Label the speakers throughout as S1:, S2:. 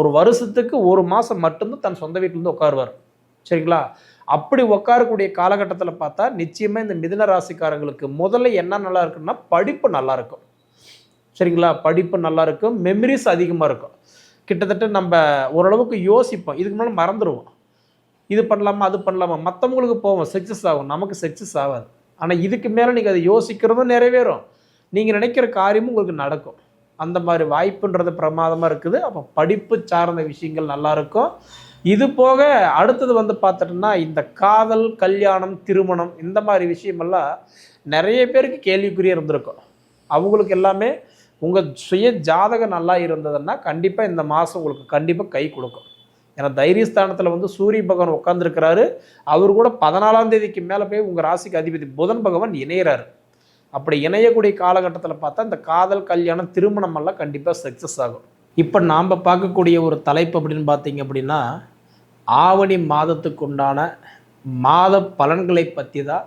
S1: ஒரு வருஷத்துக்கு ஒரு மாதம் மட்டும்தான் தன் சொந்த வீட்டிலேருந்து உட்காருவார். சரிங்களா? அப்படி உட்காரக்கூடிய காலகட்டத்தில் பார்த்தா நிச்சயமாக இந்த மிதுன ராசிக்காரங்களுக்கு முதல்ல என்ன நல்லா இருக்குன்னா படிப்பு நல்லா இருக்கும். சரிங்களா? படிப்பு நல்லா இருக்கும். மெமரிஸ் அதிகமாக இருக்கும். கிட்டத்தட்ட நம்ம ஓரளவுக்கு யோசிப்போம். இதுக்கு முன்னாடி மறந்துடுவோம் இது பண்ணலாமா அது பண்ணலாமா? மற்றவங்களுக்கு போவோம். சக்ஸஸ் ஆகும். நமக்கு சக்ஸஸ் ஆகாது. ஆனால் இதுக்கு மேலே நீங்கள் அதை யோசிக்கிறதும் நிறைவேறும். நீங்கள் நினைக்கிற காரியமும் உங்களுக்கு நடக்கும். அந்த மாதிரி வாய்ப்புன்றது பிரமாதமாக இருக்குது. அப்போ படிப்பு சார்ந்த விஷயங்கள் நல்லா இருக்கும். இது போக அடுத்தது வந்து பார்த்துட்டோம்னா இந்த காதல் கல்யாணம் திருமணம் இந்த மாதிரி விஷயமெல்லாம் நிறைய பேருக்கு கேள்விக்குறியாக இருந்திருக்கும். அவங்களுக்கு எல்லாமே உங்கள் சுய ஜாதகம் நல்லா இருந்ததுன்னா கண்டிப்பாக இந்த மாதம் உங்களுக்கு கண்டிப்பாக கை கொடுக்கும். ஏன்னா தைரியஸ்தானத்தில் வந்து சூரிய பகவான் உட்காந்துருக்கிறாரு அவர் கூட பதினாலாம் தேதிக்கு மேலே போய் உங்கள் ராசிக்கு அதிபதி புதன் பகவான் இணையிறாரு. அப்படி இணையக்கூடிய காலகட்டத்தில் பார்த்தா இந்த காதல் கல்யாணம் திருமணம் எல்லாம் கண்டிப்பாக சக்ஸஸ் ஆகும். இப்போ நாம் பார்க்கக்கூடிய ஒரு தலைப்பு அப்படின்னு பார்த்தீங்க அப்படின்னா ஆவணி மாதத்துக்கு உண்டான மாத பலன்களை பற்றி தான்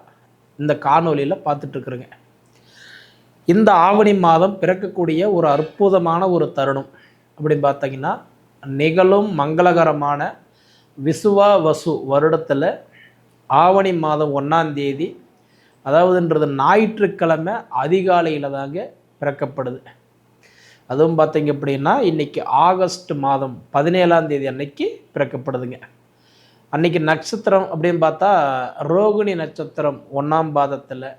S1: இந்த காணொலியில் பார்த்துட்ருக்குறேங்க இந்த ஆவணி மாதம் பிறக்கக்கூடிய ஒரு அற்புதமான ஒரு தருணம் அப்படின்னு பார்த்தீங்கன்னா நிகழும் மங்களகரமான விசுவா வசு வருடத்தில் ஆவணி மாதம் ஒன்றாம் தேதி அதாவதுன்றது ஞாயிற்றுக்கிழமை அதிகாலையில் தாங்க பிறக்கப்படுது. அதுவும் பார்த்தீங்க அப்படின்னா இன்றைக்கி ஆகஸ்ட் மாதம் பதினேழாம் தேதி அன்னைக்கு பிறக்கப்படுதுங்க. அன்னைக்கு நட்சத்திரம் அப்படின்னு பார்த்தா ரோகிணி நட்சத்திரம் ஒன்றாம் பாதத்தில்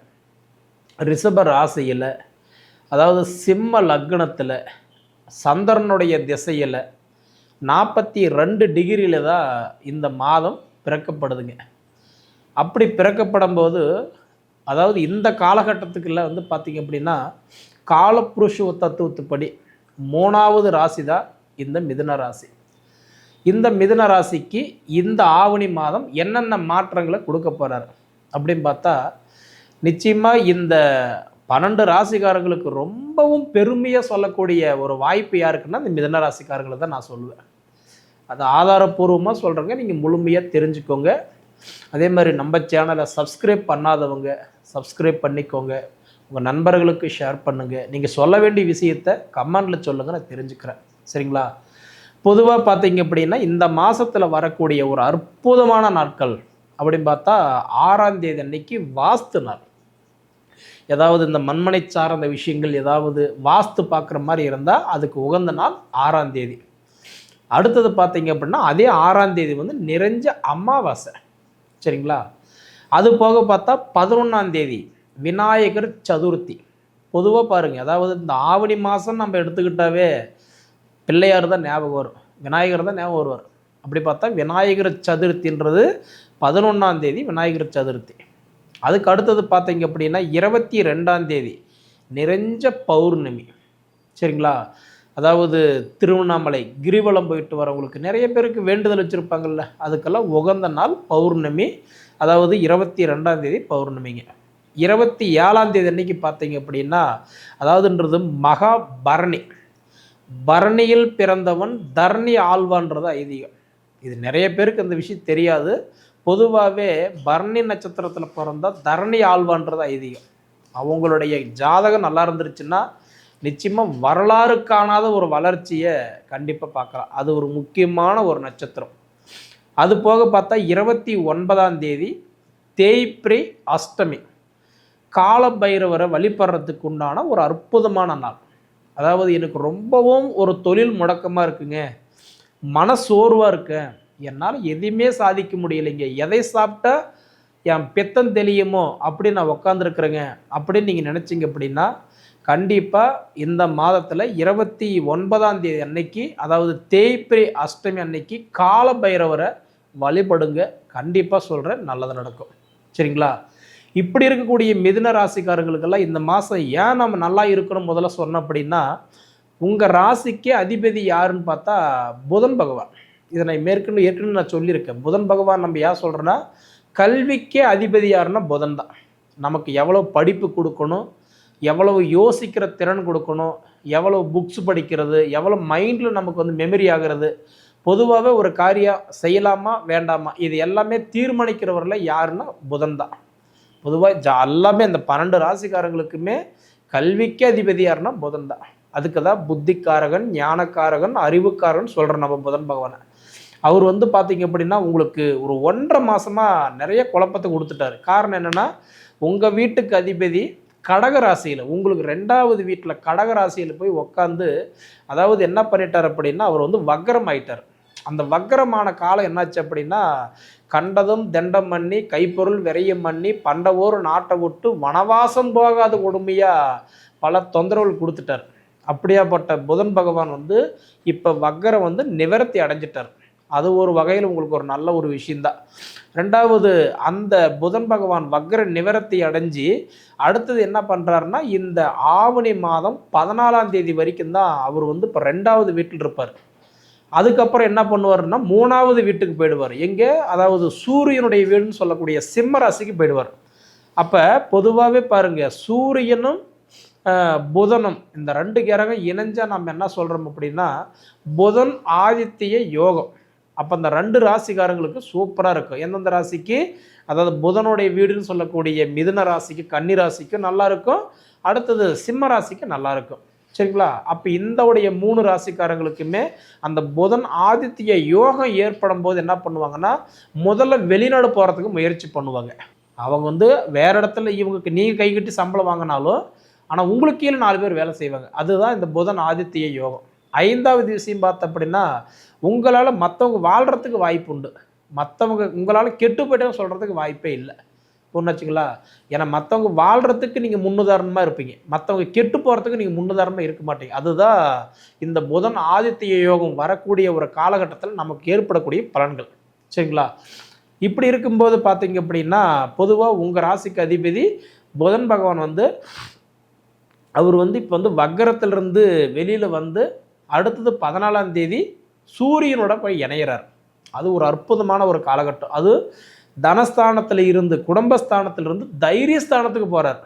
S1: ரிஷப ராசியில் அதாவது சிம்ம லக்னத்தில் சந்திரனுடைய திசையில் நாற்பத்தி ரெண்டு டிகிரியில் தான் இந்த மாதம் பிறக்கப்படுதுங்க. அப்படி பிறக்கப்படும் போது அதாவது இந்த காலகட்டத்துக்குள்ள வந்து பார்த்திங்க அப்படின்னா காலப்புருஷ தத்துவத்துப்படி மூணாவது ராசி தான் இந்த மிதுன ராசி. இந்த மிதுன ராசிக்கு இந்த ஆவணி மாதம் என்னென்ன மாற்றங்களை கொடுக்க போகிறார் அப்படின்னு பார்த்தா நிச்சயமாக இந்த பன்னெண்டு ராசிக்காரங்களுக்கு ரொம்பவும் பெருமையாக சொல்லக்கூடிய ஒரு வாய்ப்பு யாருக்குன்னா இந்த மிதன ராசிக்காரங்களை தான் நான் சொல்லுவேன். அது ஆதாரப்பூர்வமாக சொல்கிறேங்க நீங்கள் முழுமையாக தெரிஞ்சுக்கோங்க. அதே மாதிரி நம்ம சேனலை சப்ஸ்கிரைப் பண்ணாதவங்க சப்ஸ்கிரைப் பண்ணிக்கோங்க. உங்கள் நண்பர்களுக்கு ஷேர் பண்ணுங்கள் நீங்கள் சொல்ல வேண்டிய விஷயத்த கமெண்டில் சொல்லுங்கள் நான் தெரிஞ்சுக்கிறேன். சரிங்களா? பொதுவாக பார்த்தீங்க அப்படின்னா இந்த மாதத்தில் வரக்கூடிய ஒரு அற்புதமான நாட்கள் அப்படின்னு பார்த்தா ஆறாம் தேதி அன்னைக்கு வாஸ்து நாள். ஏதாவது இந்த மண்மனை சார்ந்த விஷயங்கள் ஏதாவது வாஸ்து பார்க்குற மாதிரி இருந்தால் அதுக்கு உகந்த நாள் ஆறாம் தேதி. அடுத்தது பார்த்தீங்க அப்படின்னா அதே ஆறாம் தேதி வந்து நிறைஞ்ச அமாவாசை. சரிங்களா? அது போக பார்த்தா பதினொன்றாம் தேதி விநாயகர் சதுர்த்தி. பொதுவாக பாருங்கள் அதாவது இந்த ஆவணி மாதம் நம்ம எடுத்துக்கிட்டாவே பிள்ளையார் தான் ஞாபகம் வரும். விநாயகர் தான் ஞாபகம் வருவார். அப்படி பார்த்தா விநாயகர் சதுர்த்தின்றது பதினொன்றாம் தேதி விநாயகர் சதுர்த்தி. அதுக்கு அடுத்தது பார்த்தீங்க அப்படின்னா இருபத்தி ரெண்டாம் தேதி நிறைஞ்ச பௌர்ணமி. சரிங்களா? அதாவது திருவண்ணாமலை கிரிவலம் போயிட்டு வரவங்களுக்கு நிறைய பேருக்கு வேண்டுதல் வச்சுருப்பாங்கல்ல. அதுக்கெல்லாம் உகந்த நாள் பௌர்ணமி. அதாவது இருபத்தி ரெண்டாம் தேதி பௌர்ணமிங்க. இருபத்தி ஏழாம் தேதி அன்னைக்கு பார்த்தீங்க அப்படின்னா அதாவதுன்றது மகா பரணி பரணியில் பிறந்தவன் தரணி ஆழ்வான்றது ஐதீகம். இது நிறைய பேருக்கு அந்த விஷயம் தெரியாது. பொதுவாகவே பரணி நட்சத்திரத்தில் பிறந்தா தரணி ஆழ்வான்றது ஐதீகம். அவங்களுடைய ஜாதகம் நல்லா இருந்துருச்சுன்னா நிச்சயமாக வரலாறு காணாத ஒரு வளர்ச்சியை கண்டிப்பாக பார்க்கலாம். அது ஒரு முக்கியமான ஒரு நட்சத்திரம். அது போக பார்த்தா இருபத்தி ஒன்பதாம் தேதி தேய்பிரி அஷ்டமி. கால பைரவரை வழிபடுறதுக்கு உண்டான ஒரு அற்புதமான நாள். அதாவது எனக்கு ரொம்பவும் ஒரு தொழில் முடக்கமாக இருக்குங்க. மனசோர்வாக இருக்கேன் என்னால் எதையுமே சாதிக்க முடியலைங்க. எதை சாப்பிட்டா என் பித்தம் தெளியுமோ அப்படின்னு நான் உக்காந்துருக்குறேங்க அப்படின்னு நீங்கள் நினச்சிங்க அப்படின்னா கண்டிப்பாக இந்த மாதத்தில் இருபத்தி ஒன்பதாம் தேதி அன்னைக்கு அதாவது தேய்பிரி அஷ்டமி அன்னைக்கு கால பைரவரை வழிபடுங்க. கண்டிப்பாக சொல்கிறேன் நல்லது நடக்கும். சரிங்களா? இப்படி இருக்கக்கூடிய மிதுன ராசிக்காரங்களுக்கெல்லாம் இந்த மாதம் ஏன் நம்ம நல்லா இருக்கணும் முதல்ல சொன்னோம் அப்படின்னா உங்கள் ராசிக்கே அதிபதி யாருன்னு பார்த்தா புதன் பகவான். இதை நான் மேற்கொண்டு ஏற்கனவே நான் சொல்லியிருக்கேன். புதன் பகவான் நம்ம ஏன் சொல்கிறேன்னா கல்விக்கே அதிபதி யாருன்னா புதன் தான். நமக்கு எவ்வளோ படிப்பு கொடுக்கணும் எவ்வளவு யோசிக்கிற திறன் கொடுக்கணும் எவ்வளோ புக்ஸ் படிக்கிறது எவ்வளோ மைண்டில் நமக்கு வந்து மெமரி ஆகிறது பொதுவாகவே ஒரு காரியம் செய்யலாமா வேண்டாமா இது எல்லாமே தீர்மானிக்கிறவரில் யாருன்னா புதன் தான். பொதுவாக ஜா எல்லாமே இந்த பன்னெண்டு ராசிக்காரங்களுக்குமே கல்விக்கு அதிபதி யாருன்னா புதன் தான். அதுக்கு தான் புத்திக்காரகன் ஞானக்காரகன் அறிவுக்காரன் சொல்கிறோம் நம்ம புதன் பகவானை. அவர் வந்து பார்த்தீங்க அப்படின்னா உங்களுக்கு ஒரு ஒன்றரை மாதமாக நிறைய குழப்பத்தை கொடுத்துட்டாரு. காரணம் என்னென்னா உங்கள் வீட்டுக்கு அதிபதி கடக ராசியில் உங்களுக்கு ரெண்டாவது வீட்டில் கடக ராசியில் போய் உக்காந்து அதாவது என்ன பண்ணிட்டார் அப்படின்னா அவர் வந்து வக்கரம் ஆயிட்டார். அந்த வக்கரமான காலம் என்னாச்சு அப்படின்னா கண்டதும் தண்டம் பண்ணி கைப்பொருள் விரையும் பண்ணி பண்டவோர் நாட்டை விட்டு வனவாசம் போகாத கொடுமையாக பல தொந்தரவுகள் கொடுத்துட்டார். அப்படியாப்பட்ட புதன் பகவான் வந்து இப்போ வக்கரம் வந்து நிவர்த்தி அடைஞ்சிட்டார். அது ஒரு வகையில் உங்களுக்கு ஒரு நல்ல ஒரு விஷயந்தான் ரெண்டாவது அந்த புதன் பகவான் வக்ர நிவர்த்தி அடைஞ்சு அடுத்தது என்ன பண்ணுறாருன்னா இந்த ஆவணி மாதம் பதினாலாம் தேதி வரைக்கும் தான் அவர் வந்து இப்போ ரெண்டாவது வீட்டில் இருப்பார். அதுக்கப்புறம் என்ன பண்ணுவார்னா மூணாவது வீட்டுக்கு போயிடுவார். எங்கே? அதாவது சூரியனுடைய வீடுன்னு சொல்லக்கூடிய சிம்ம ராசிக்கு போயிடுவார். அப்போ பொதுவாகவே பாருங்கள் சூரியனும் புதனும் இந்த ரெண்டு கிரகம் இணைஞ்சால் நம்ம என்ன சொல்கிறோம் அப்படின்னா புதன் ஆதித்திய யோகம். அப்போ அந்த ரெண்டு ராசிக்காரங்களுக்கு சூப்பராக இருக்கும். எந்தெந்த ராசிக்கு? அதாவது புதனுடைய வீடுன்னு சொல்லக்கூடிய மிதுன ராசிக்கு கன்னி ராசிக்கு நல்லா இருக்கும். அடுத்தது சிம்ம ராசிக்கு நல்லா இருக்கும். சரிங்களா? அப்போ இந்த உடைய மூணு ராசிக்காரங்களுக்குமே அந்த புதன் ஆதித்ய யோகம் ஏற்படும் போது என்ன பண்ணுவாங்கன்னா முதல்ல வெளிநாடு போகிறதுக்கு முயற்சி பண்ணுவாங்க. அவங்க வந்து வேறு இடத்துல இவங்களுக்கு நீங்கள் கைகட்டி சம்பளம் வாங்கினாலும் ஆனால் உங்களுக்கு கீழே நாலு பேர் வேலை செய்வாங்க. அதுதான் இந்த புதன் ஆதித்ய யோகம். ஐந்தாவது விஷயம் பார்த்த அப்படின்னா உங்களால் மற்றவங்க வாழ்கிறதுக்கு வாய்ப்பு உண்டு. மற்றவங்க உங்களால் கெட்டு போய்ட்டு சொல்கிறதுக்கு வாய்ப்பே இல்லை. ஒன்றாச்சுங்களா ஏன்னா மற்றவங்க வாழ்கிறதுக்கு நீங்கள் முன்னுதாரணமாக இருப்பீங்க. மற்றவங்க கெட்டு போகிறதுக்கு நீங்கள் முன்னுதாரணமாக இருக்க மாட்டீங்க. அதுதான் இந்த புதன் ஆதித்ய யோகம் வரக்கூடிய ஒரு காலகட்டத்தில் நமக்கு ஏற்படக்கூடிய பலன்கள். சரிங்களா? இப்படி இருக்கும்போது பார்த்தீங்க அப்படின்னா பொதுவாக உங்கள் ராசிக்கு அதிபதி புதன் பகவான் வந்து அவர் வந்து இப்போ வந்து வக்கரத்திலிருந்து வெளியில் வந்து அடுத்தது பதினாலாம் தேதி சூரியனோட போய் இணையிறார். அது ஒரு அற்புதமான ஒரு காலகட்டம். அது தனஸ்தானத்தில் இருந்து குடும்பஸ்தானத்தில் இருந்து தைரியஸ்தானத்துக்கு போகிறார்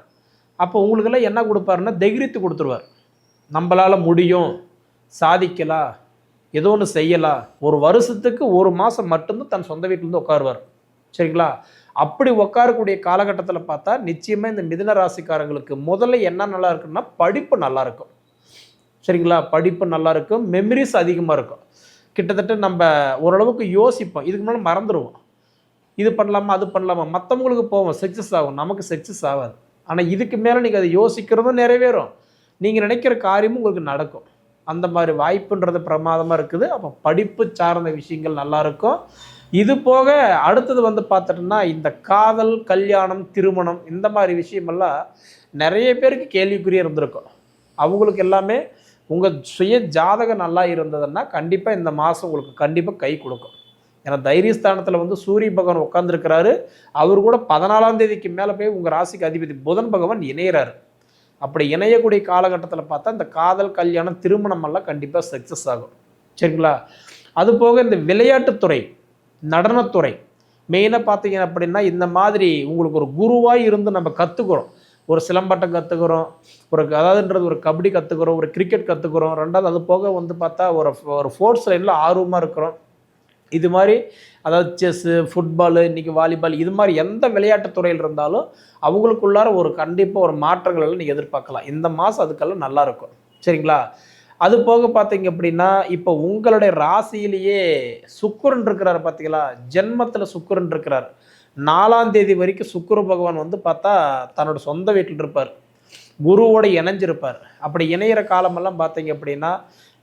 S1: அப்போ உங்களுக்கெல்லாம் என்ன கொடுப்பாருன்னா தைரியத்து கொடுத்துருவார். நம்மளால் முடியும் சாதிக்கலாம் ஏதோ ஒன்று செய்யலாம் ஒரு வருஷத்துக்கு ஒரு மாதம் மட்டும்தான் தன் சொந்த வீட்டிலேருந்து உட்காருவார். சரிங்களா? அப்படி உட்காரக்கூடிய காலகட்டத்தில் பார்த்தா நிச்சயமாக இந்த மிதுன ராசிக்காரங்களுக்கு முதல்ல என்ன நல்லா இருக்குன்னா படிப்பு நல்லா இருக்கும். சரிங்களா? படிப்பு நல்லா இருக்கும் மெமரிஸ் அதிகமாக இருக்கும் கிட்டத்தட்ட நம்ம ஓரளவுக்கு யோசிப்போம். இதுக்கு முன்னாடி மறந்துடுவோம் இது பண்ணலாமா அது பண்ணலாமா? மற்றவங்களுக்கு போவோம். சக்ஸஸ் ஆகும். நமக்கு சக்ஸஸ் ஆகாது. ஆனால் இதுக்கு மேலே நீங்கள் அதை யோசிக்கிறதும் நிறைவேறும். நீங்கள் நினைக்கிற காரியமும் உங்களுக்கு நடக்கும். அந்த மாதிரி வாய்ப்புன்றது பிரமாதமாக இருக்குது. அப்போ படிப்பு சார்ந்த விஷயங்கள் நல்லா இருக்கும் இது போக அடுத்தது வந்து பார்த்துட்டோம்னா இந்த காதல் கல்யாணம் திருமணம் இந்த மாதிரி விஷயமெல்லாம் நிறைய பேருக்கு கேள்விக்குறியாக இருந்திருக்கும். அவங்களுக்கு எல்லாமே உங்கள் சுய ஜாதகம் நல்லா இருந்ததுன்னா கண்டிப்பாக இந்த மாதம் உங்களுக்கு கண்டிப்பாக கை கொடுக்கும். ஏன்னா தைரியஸ்தானத்தில் வந்து சூரிய பகவான் உட்காந்துருக்கிறாரு அவர் கூட பதினாலாம் தேதிக்கு மேலே போய் உங்கள் ராசிக்கு அதிபதி புதன் பகவான் இணையிறாரு. அப்படி இணையக்கூடிய காலகட்டத்தில் பார்த்தா இந்த காதல் கல்யாணம் திருமணம் எல்லாம் கண்டிப்பாக சக்ஸஸ் ஆகும். சரிங்களா? அது போக இந்த விளையாட்டுத்துறை நடனத்துறை மெயினாக பார்த்தீங்க அப்படின்னா இந்த மாதிரி உங்களுக்கு ஒரு குருவாக இருந்து நம்ம கற்றுக்குறோம் ஒரு சிலம்பாட்டம் கற்றுக்குறோம் ஒரு அதாவதுன்றது ஒரு கபடி கற்றுக்குறோம் ஒரு கிரிக்கெட் கற்றுக்குறோம் ரெண்டாவது அது போக வந்து பார்த்தா ஒரு ஒரு ஸ்போர்ட்ஸ் லைனில் ஆர்வமாக இருக்கிறோம். இது மாதிரி அதாவது செஸ்ஸு ஃபுட்பாலு இன்றைக்கி வாலிபால் இது மாதிரி எந்த விளையாட்டு துறையில் இருந்தாலும் அவங்களுக்குள்ளார ஒரு கண்டிப்பாக ஒரு மாற்றங்கள் எல்லாம் நீங்கள் எதிர்பார்க்கலாம். இந்த மாதம் அதுக்கெல்லாம் நல்லா இருக்கும். சரிங்களா? அது போக பார்த்தீங்க அப்படின்னா இப்போ உங்களுடைய ராசியிலேயே சுக்குரன் இருக்கிறார் பார்த்தீங்களா ஜென்மத்தில் சுக்குரன் இருக்கிறார். நாலாம் தேதி வரைக்கும் சுக்கிர பகவான் வந்து பார்த்தா தன்னோட சொந்த வீட்டில் இருப்பார். குருவோட இணைஞ்சிருப்பார். அப்படி இணையிற காலமெல்லாம் பார்த்தீங்க அப்படின்னா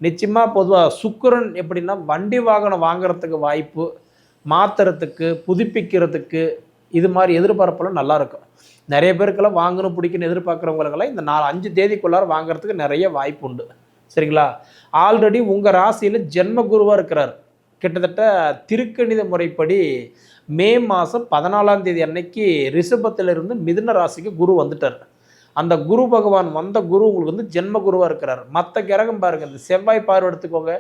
S1: நிச்சயமாக பொதுவாக சுக்கரன் எப்படின்னா வண்டி வாகனம் வாங்குறதுக்கு வாய்ப்பு மாத்துறதுக்கு புதுப்பிக்கிறதுக்கு இது மாதிரி எதிர்பார்ப்பெல்லாம் நல்லாயிருக்கும் நிறைய பேருக்கெல்லாம் வாங்கணும் பிடிக்கணும் எதிர்பார்க்குறவங்களுக்கெல்லாம் இந்த நாலு அஞ்சு தேதிக்குள்ளார வாங்குறதுக்கு நிறைய வாய்ப்பு உண்டு. சரிங்களா? ஆல்ரெடி உங்கள் ராசியில் ஜென்ம குருவாக இருக்கிறார். கிட்டத்தட்ட திருக்கணித முறைப்படி மே மாதம் பதினாலாம் தேதி அன்னைக்கு ரிஷபத்திலிருந்து மிதுன ராசிக்கு குரு வந்துட்டார். அந்த குரு பகவான் வந்த குரு உங்களுக்கு வந்து ஜென்ம குருவாக இருக்கிறார். மற்ற கிரகம் பாருங்கள் இந்த செவ்வாய் பார்வை எடுத்துக்கோங்க.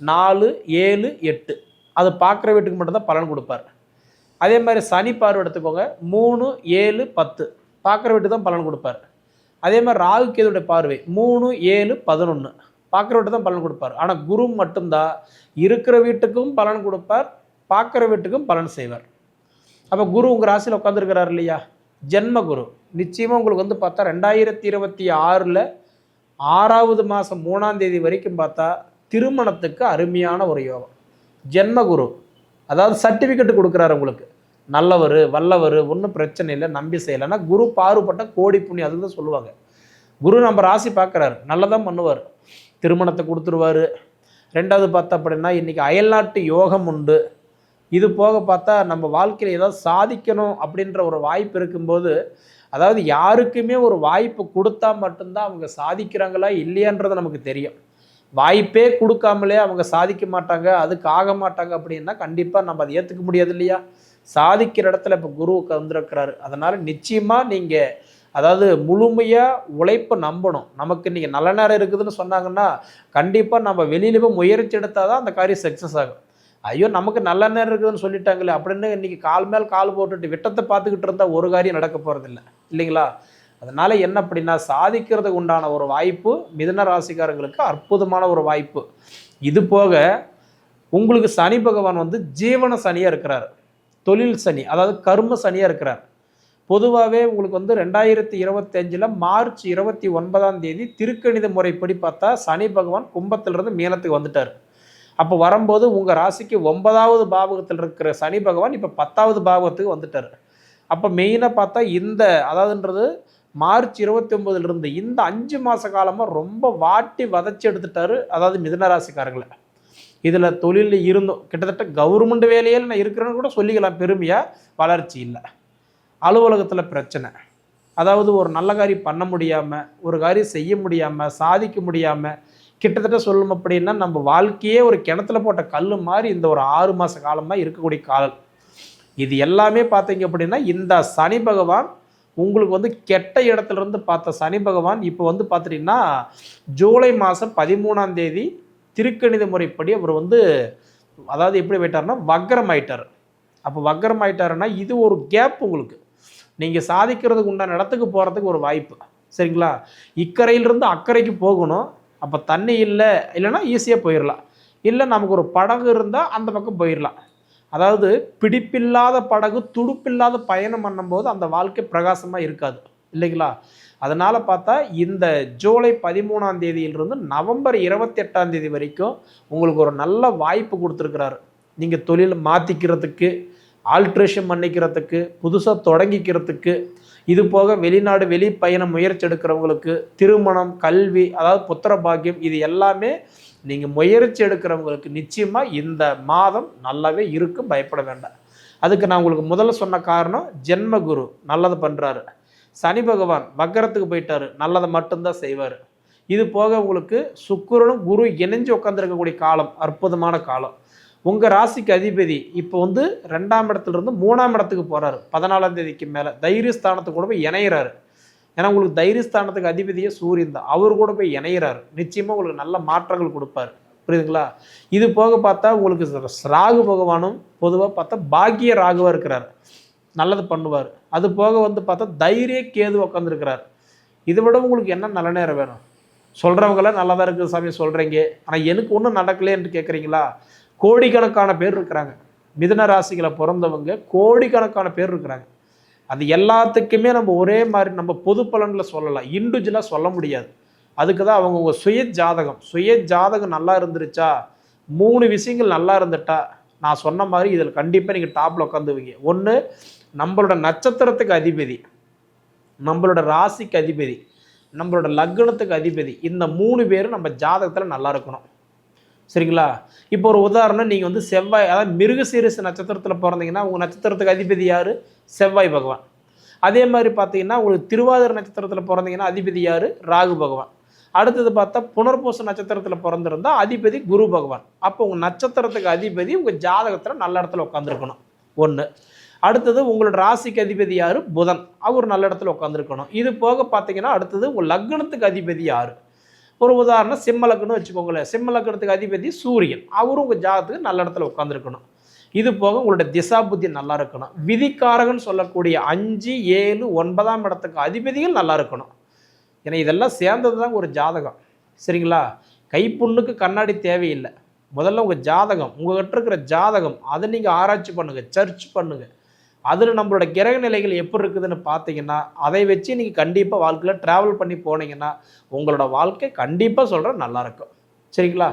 S1: நாலு ஏழு எட்டு. அது பார்க்குற வீட்டுக்கு மட்டும்தான் பலன் கொடுப்பார். அதே மாதிரி சனி பார்வை எடுத்துக்கோங்க. மூணு ஏழு பத்து. பார்க்குற வீட்டுக்கு தான் பலன் கொடுப்பார். அதே மாதிரி ராகு கேதுடைய பார்வை மூணு ஏழு பதினொன்று பார்க்குற வீட்டு தான் பலன் கொடுப்பார். ஆனால் குரு மட்டும்தான். இருக்கிற வீட்டுக்கும் பலன் கொடுப்பார். பார்க்குற வீட்டுக்கும் பலன் செய்வார். அப்போ குரு உங்கள் ராசியில் உட்காந்துருக்கிறார் இல்லையா? ஜென்ம குரு. நிச்சயமாக உங்களுக்கு வந்து பார்த்தா ரெண்டாயிரத்தி இருபத்தி ஆறில் ஆறாவது மாதம் மூணாம் தேதி வரைக்கும் பார்த்தா திருமணத்துக்கு அருமையான ஒரு யோகம். ஜென்மகுரு அதாவது சர்டிஃபிகேட் கொடுக்குறாரு உங்களுக்கு. நல்லவர் வல்லவர் ஒன்றும் பிரச்சனை இல்லை நம்பி செய்யலைன்னா குரு பாறுபட்ட கோடி அது அதுதான் சொல்லுவாங்க. குரு நம்ம ராசி பார்க்குறாரு நல்லதான் பண்ணுவார். திருமணத்தை கொடுத்துருவாரு. ரெண்டாவது பார்த்தா அப்படின்னா இன்றைக்கி அயல்நாட்டு யோகம் உண்டு. இது போக பார்த்தா நம்ம வாழ்க்கையில் ஏதாவது சாதிக்கணும் அப்படின்ற ஒரு வாய்ப்பு இருக்கும்போது அதாவது யாருக்குமே ஒரு வாய்ப்பு கொடுத்தா மட்டும்தான் அவங்க சாதிக்கிறாங்களா இல்லையான்றது நமக்கு தெரியும். வாய்ப்பே கொடுக்காமலே அவங்க சாதிக்க மாட்டாங்க அதுக்கு ஆக மாட்டாங்க அப்படின்னா கண்டிப்பாக நம்ம அதை ஏற்றுக்க முடியாது இல்லையா? சாதிக்கிற இடத்துல இப்போ குரு வந்திருக்கிறாரு அதனால் நிச்சயமாக நீங்கள் அதாவது முழுமையாக உழைப்பை நம்பணும். நமக்கு இன்றைக்கி நல்ல நேரம் இருக்குதுன்னு சொன்னாங்கன்னா கண்டிப்பாக நம்ம வெளியில் போய் முயற்சி எடுத்தால் தான் அந்த காரியம் சக்ஸஸ் ஆகும். ஐயோ நமக்கு நல்ல நேரம் இருக்குதுன்னு சொல்லிட்டாங்களே அப்படின்னு இன்றைக்கி கால் மேல் கால் போட்டுட்டு விட்டத்தை பார்த்துக்கிட்டு இருந்தால் ஒரு காரியம் நடக்க போகிறதில்ல இல்லைங்களா? அதனால் என்ன அப்படின்னா சாதிக்கிறதுக்கு உண்டான ஒரு வாய்ப்பு மிதன ராசிக்காரங்களுக்கு அற்புதமான ஒரு வாய்ப்பு. இது போக உங்களுக்கு சனி பகவான் வந்து ஜீவன சனியாக இருக்கிறார் தொழில் சனி அதாவது கர்ம சனியாக இருக்கிறார். பொதுவாகவே உங்களுக்கு வந்து ரெண்டாயிரத்தி இருபத்தஞ்சில் மார்ச் இருபத்தி ஒன்பதாம் தேதி திருக்கணித முறைப்படி பார்த்தா சனி பகவான் கும்பத்திலிருந்து மீனத்துக்கு வந்துட்டார். அப்போ வரும்போது உங்கள் ராசிக்கு ஒன்பதாவது பாவகத்தில் இருக்கிற சனி பகவான் இப்போ பத்தாவது பாவகத்துக்கு வந்துட்டார். அப்போ மெயினாக பார்த்தா இந்த அதாவதுன்றது மார்ச் இருபத்தி ஒன்பதுலேருந்து இந்த அஞ்சு மாத காலமாக ரொம்ப வாட்டி வதச்சி எடுத்துட்டாரு அதாவது மிதனராசிக்காரங்களை இதில் தொழிலில் இருந்தும் கிட்டத்தட்ட கவர்மெண்ட் வேலையில் நான் இருக்கிறேன்னு கூட சொல்லிக்கலாம் பெருமையாக வளர்ச்சி இல்லை. அலுவலகத்தில் பிரச்சனை. அதாவது ஒரு நல்ல காரியம் பண்ண முடியாமல் ஒரு காரியம் செய்ய முடியாமல் சாதிக்க முடியாமல் கிட்டத்தட்ட சொல்லணும் அப்படின்னா நம்ம வாழ்க்கையே ஒரு கிணத்துல போட்ட கல் மாதிரி இந்த ஒரு ஆறு மாத காலமாக இருக்கக்கூடிய காலம் இது எல்லாமே பார்த்தீங்க அப்படின்னா இந்த சனி பகவான் உங்களுக்கு வந்து கெட்ட இடத்துல இருந்து பார்த்த சனி பகவான் இப்போ வந்து பார்த்துட்டிங்கன்னா ஜூலை மாதம் பதிமூணாம் தேதி திருக்கணித முறைப்படி அவர் வந்து அதாவது எப்படி போயிட்டார்னா வக்கரம் ஆயிட்டார் அப்போ வக்கரம் ஆயிட்டாருன்னா இது ஒரு கேப் உங்களுக்கு. நீங்கள் சாதிக்கிறதுக்கு உண்டான இடத்துக்கு போகிறதுக்கு ஒரு வாய்ப்பு. சரிங்களா? இக்கரையிலிருந்து அக்கறைக்கு போகணும். அப்போ தண்ணி இல்லை இல்லைன்னா ஈஸியாக போயிடலாம் இல்லை நமக்கு ஒரு படகு இருந்தால் அந்த பக்கம் போயிடலாம் அதாவது பிடிப்பில்லாத படகு துடுப்பில்லாத பயணம் பண்ணும்போது அந்த வாழ்க்கை பிரகாசமாக இருக்காது. இல்லைங்களா? அதனால் பார்த்தா இந்த ஜூலை பதிமூணாம் தேதியிலிருந்து நவம்பர் இருபத்தி எட்டாம் தேதி வரைக்கும் உங்களுக்கு ஒரு நல்ல வாய்ப்பு கொடுத்துருக்குறாரு. நீங்கள் தொழில் மாற்றிக்கிறதுக்கு ஆல்ட்ரேஷன் பண்ணிக்கிறதுக்கு புதுசாக தொடங்கிக்கிறதுக்கு இது போக வெளிநாடு வெளி பயணம் முயற்சி எடுக்கிறவங்களுக்கு திருமணம் கல்வி அதாவது புத்திர பாக்கியம் இது எல்லாமே நீங்கள் முயற்சி எடுக்கிறவங்களுக்கு நிச்சயமாக இந்த மாதம் நல்லாவே இருக்கும் பயப்பட வேண்டாம். அதுக்கு நான் உங்களுக்கு முதல்ல சொன்ன காரணம் ஜென்மகுரு நல்லது பண்ணுறாரு சனி பகவான் வக்கரத்துக்கு போயிட்டாரு நல்லதை மட்டும்தான் செய்வார். இது போக உங்களுக்கு சுக்கிரனும் குரு இணைஞ்சு உட்காந்துருக்கக்கூடிய காலம் அற்புதமான காலம். உங்கள் ராசிக்கு அதிபதி இப்போ வந்து ரெண்டாம் இடத்துல இருந்து மூணாம் இடத்துக்கு போகிறாரு பதினாலாம் தேதிக்கு மேலே தைரியஸ்தானத்துக்கு கூட போய் இணையிறாரு. ஏன்னா உங்களுக்கு தைரியஸ்தானத்துக்கு அதிபதியே சூரியன் தான். அவர் கூட போய் இணையிறாரு. நிச்சயமாக உங்களுக்கு நல்ல மாற்றங்கள் கொடுப்பாரு. புரியுதுங்களா? இது போக பார்த்தா உங்களுக்கு ராகு பகவானும் பொதுவாக பார்த்தா பாக்கிய ராகுவாக இருக்கிறார். நல்லது பண்ணுவார். அது போக வந்து பார்த்தா தைரிய கேது உட்காந்துருக்கிறார் இதை விட உங்களுக்கு என்ன நல்ல நேரம் வேணும்? சொல்கிறவங்களாம் நல்லா தான் இருக்குது சாமி சொல்கிறீங்க ஆனால் எனக்கு ஒன்றும் நடக்கலைன்னு கேட்குறீங்களா கோடிக்கணக்கான பேர் இருக்கிறாங்க. மிதன ராசிகளை பிறந்தவங்க கோடிக்கணக்கான பேர் இருக்கிறாங்க. அது எல்லாத்துக்குமே நம்ம ஒரே மாதிரி நம்ம பொது பலனில் சொல்லலாம். இண்டிவிஜுவலாக சொல்ல முடியாது. அதுக்கு தான் அவங்கவுங்க சுய ஜாதகம். சுய ஜாதகம் நல்லா இருந்துருச்சா? மூணு விஷயங்கள் நல்லா இருந்துட்டா? நான் சொன்ன மாதிரி இதில் கண்டிப்பாக நீங்கள் டாப்பில் உட்காந்துவீங்க ஒன்று நம்மளோட நட்சத்திரத்துக்கு அதிபதி. நம்மளோட ராசிக்கு அதிபதி. நம்மளோட லக்னத்துக்கு அதிபதி. இந்த மூணு பேரும் நம்ம ஜாதகத்தில் நல்லா இருக்கணும். சரிங்களா? இப்போ ஒரு உதாரணம் நீங்கள் வந்து செவ்வாய் அதாவது மிருகசீரிச நட்சத்திரத்தில் பிறந்தீங்கன்னா உங்கள் நட்சத்திரத்துக்கு அதிபதி யார்? செவ்வாய் பகவான். அதே மாதிரி பார்த்தீங்கன்னா உங்களுக்கு திருவாதிரை நட்சத்திரத்தில் பிறந்தீங்கன்னா அதிபதி யார்? ராகு பகவான். அடுத்தது பார்த்தா புனர்பூச நட்சத்திரத்தில் பிறந்திருந்தால் அதிபதி குரு பகவான். அப்போ உங்கள் நட்சத்திரத்துக்கு அதிபதி உங்கள் ஜாதகத்தில் நல்ல இடத்துல உட்காந்துருக்கணும் ஒன்று அடுத்தது உங்களோட ராசிக்கு அதிபதி யார்? புதன். அவர் நல்ல இடத்துல உட்காந்துருக்கணும் இது போக பார்த்தீங்கன்னா அடுத்தது உங்கள் லக்னத்துக்கு அதிபதி யார்? ஒரு உதாரணம் சிம்மலக்குன்னு வச்சுக்கோங்களேன். சிம்மலக்கணத்துக்கு அதிபதி சூரியன். அவரும் உங்கள் ஜாதகத்துக்கு நல்ல இடத்துல உட்காந்துருக்கணும் இது போக உங்களோட திசா புத்தி நல்லா இருக்கணும். விதிக்காரகன் சொல்லக்கூடிய அஞ்சு ஏழு ஒன்பதாம் இடத்துக்கு அதிபதிகள் நல்லா இருக்கணும். ஏன்னா இதெல்லாம் சேர்ந்தது தான் ஒரு ஜாதகம். சரிங்களா? கைப்புண்ணுக்கு கண்ணாடி தேவையில்லை. முதல்ல உங்கள் ஜாதகம் உங்கள்கிட்ட இருக்கிற ஜாதகம் அதை நீங்கள் ஆராய்ச்சி பண்ணுங்கள் சர்ச் பண்ணுங்கள் அதில் நம்மளோட கிரக நிலைகள் எப்படி இருக்குதுன்னு பார்த்தீங்கன்னா அதை வச்சு நீங்கள் கண்டிப்பாக வாழ்க்கையில் ட்ராவல் பண்ணி போனீங்கன்னா உங்களோட வாழ்க்கை கண்டிப்பாக சொல்கிறேன் நல்லாயிருக்கும் சரிங்களா?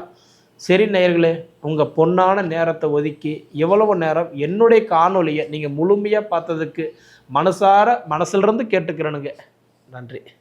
S1: சரி நேயர்களே உங்கள் பொன்னான நேரத்தை ஒதுக்கி எவ்வளவு நேரம் என்னுடைய காணொலியை நீங்கள் முழுமையாக பார்த்ததுக்கு மனசார மனசுலேருந்து கேட்டுக்கிறேனுங்க. நன்றி.